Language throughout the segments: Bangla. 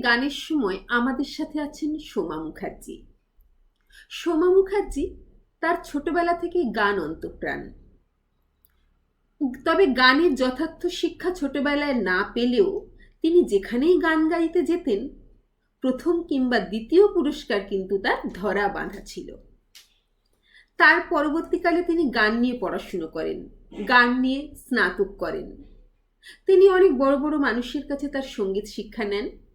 গানের সময় আমাদের সাথে আছেন সোমা মুখার্জি। সোমা মুখার্জি তার ছোটবেলা থেকে গান অন্তপ্রাণ। তবে গানের যথার্থ শিক্ষা ছোটবেলায় না পেলেও তিনি যেখানেই গান গাইতে যেতেন, প্রথম কিংবা দ্বিতীয় পুরস্কার কিন্তু তার ধরা বাঁধা ছিল। তার পরবর্তীকালে তিনি গান নিয়ে পড়াশুনো করেন, গান নিয়ে স্নাতক করেন। তিনি অনেক বড় বড় মানুষের কাছে তার সংগীত শিক্ষা নেন।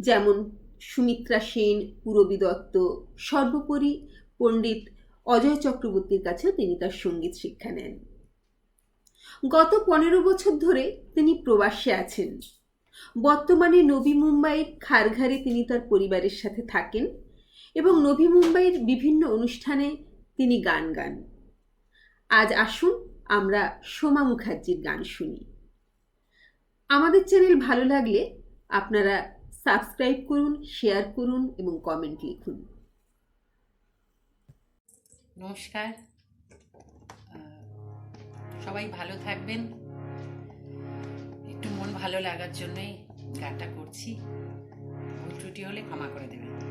যেমন সুমিত্রা সেন, পুরবী দত্ত, সর্বোপরি পণ্ডিত অজয় চক্রবর্তীর কাছেও তিনি তার সংগীত শিক্ষা নেন। গত পনেরো বছর ধরে তিনি প্রবাসে আছেন। বর্তমানে নবী মুম্বাইয়ের খারঘারে তিনি তার পরিবারের সাথে থাকেন এবং নবী মুম্বাইয়ের বিভিন্ন অনুষ্ঠানে তিনি গান গান। আজ আসুন আমরা সোমা মুখার্জির গান শুনি। আমাদের চ্যানেল ভালো লাগলে আপনারা সাবস্ক্রাইব করুন, শেয়ার করুন এবং কমেন্ট লিখুন। নমস্কার। সবাই ভালো থাকবেন। একটু মন ভালো লাগার জন্যই গানটা করছি। ভুল ত্রুটি হলে ক্ষমা করে দেবেন।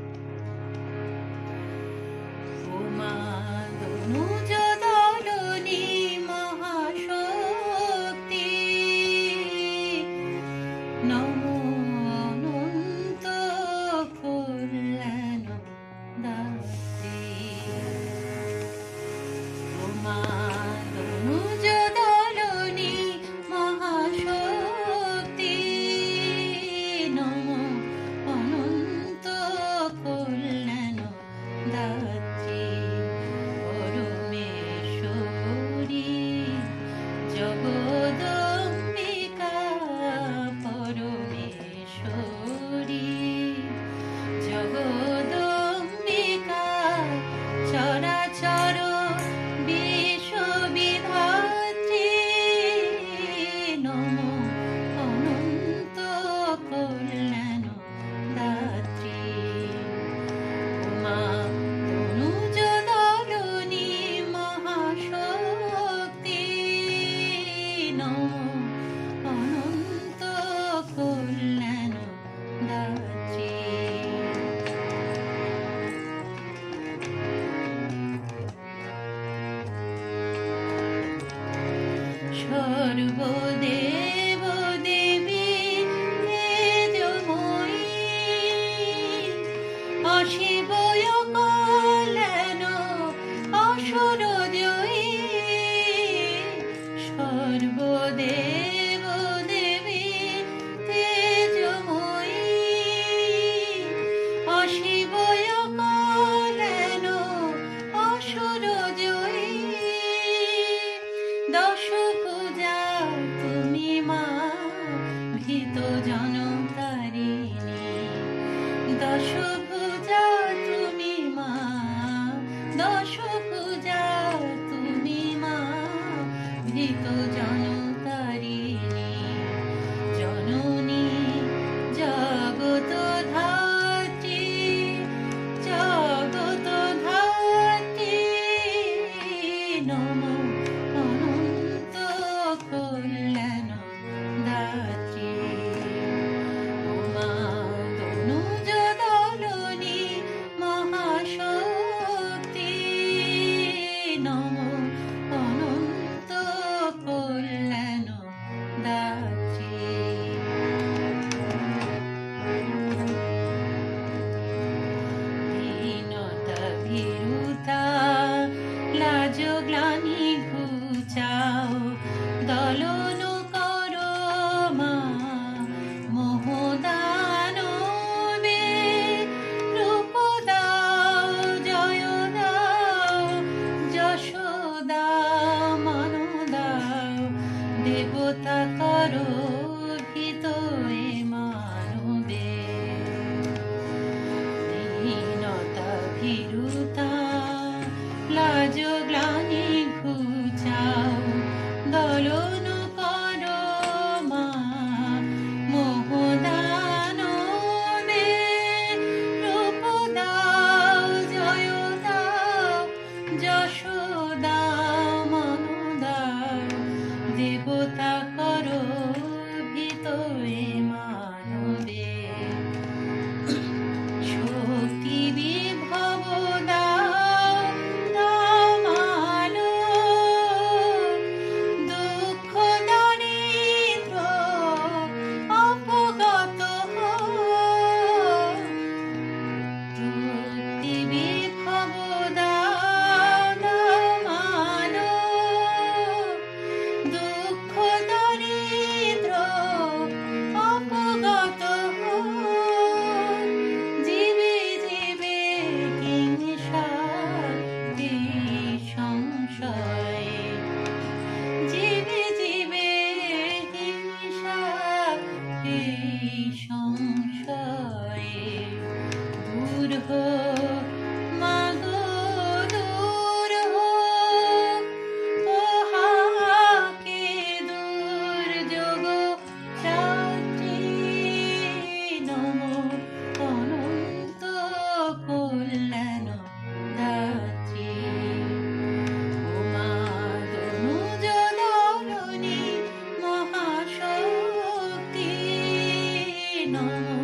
সর্বদেব দেবী তেজময়ী অশিবয় কল্যাণ অসুর করো ভিত মানবে। হীনতা ভীরুতা লাজ দূর হোক মাগো, দূর হোক পোহাকে দূর যোগ রাত্রি নম, অনন্ত কল্যাণ দাত্রী। মহাশক্তি নম।